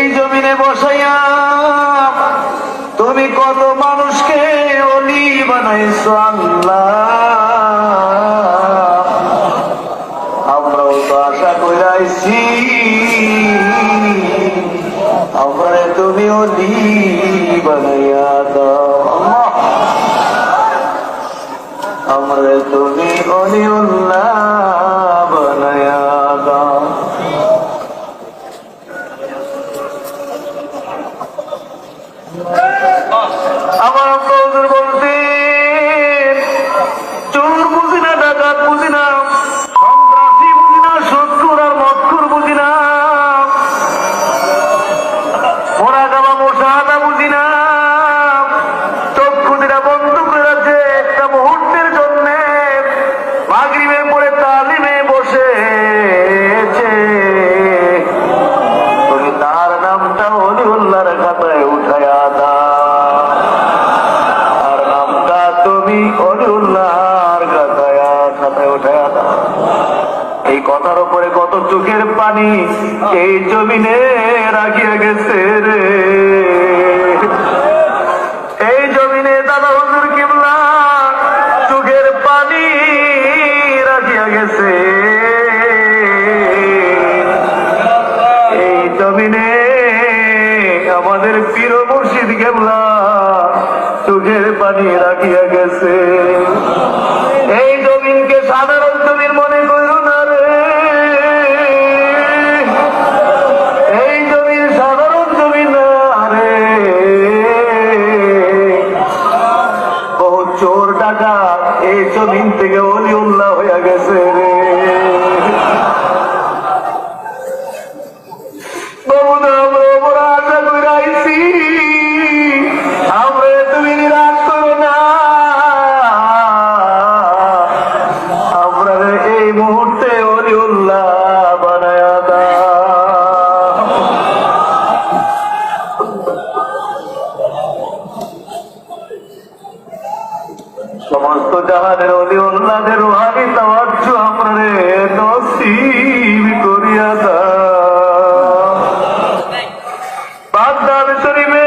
এই জমিনে বসাইয়া, তুমি কত মানুষকে অলি বানাইছ আল্লাহ। আমরাও তো আশা করাইছি আমরা তুমি অলি বানাইয়া আমার পানি এই জমিনে রাখিয়া গেছে রে। এই জমিনে দাদা হুজুর কিবলা চোখের পানি রাখিয়া গেছে। এই জমিনে আমাদের পীর মুর্শিদ কেবলা চোখের পানি রাখিয়া গেছে। টাকা এই জমিন থেকে অলি উল্লাহ হয়ে গেছে রে। মুহূর্তে আমরা সমস্ত জাহানের অলি উল্লাদের রুহানি তাওয়াজ্জ আমরা নসিব করিয়া দাও। শরীফের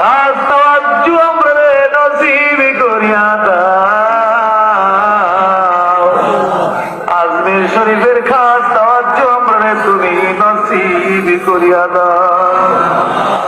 খাস তাওয়াজ্জ আমরা নসিব করিয়া দাও। শরীফের খাস তাওয়াজ্জ আমরা তুমি নসিব করিয়া শরীফ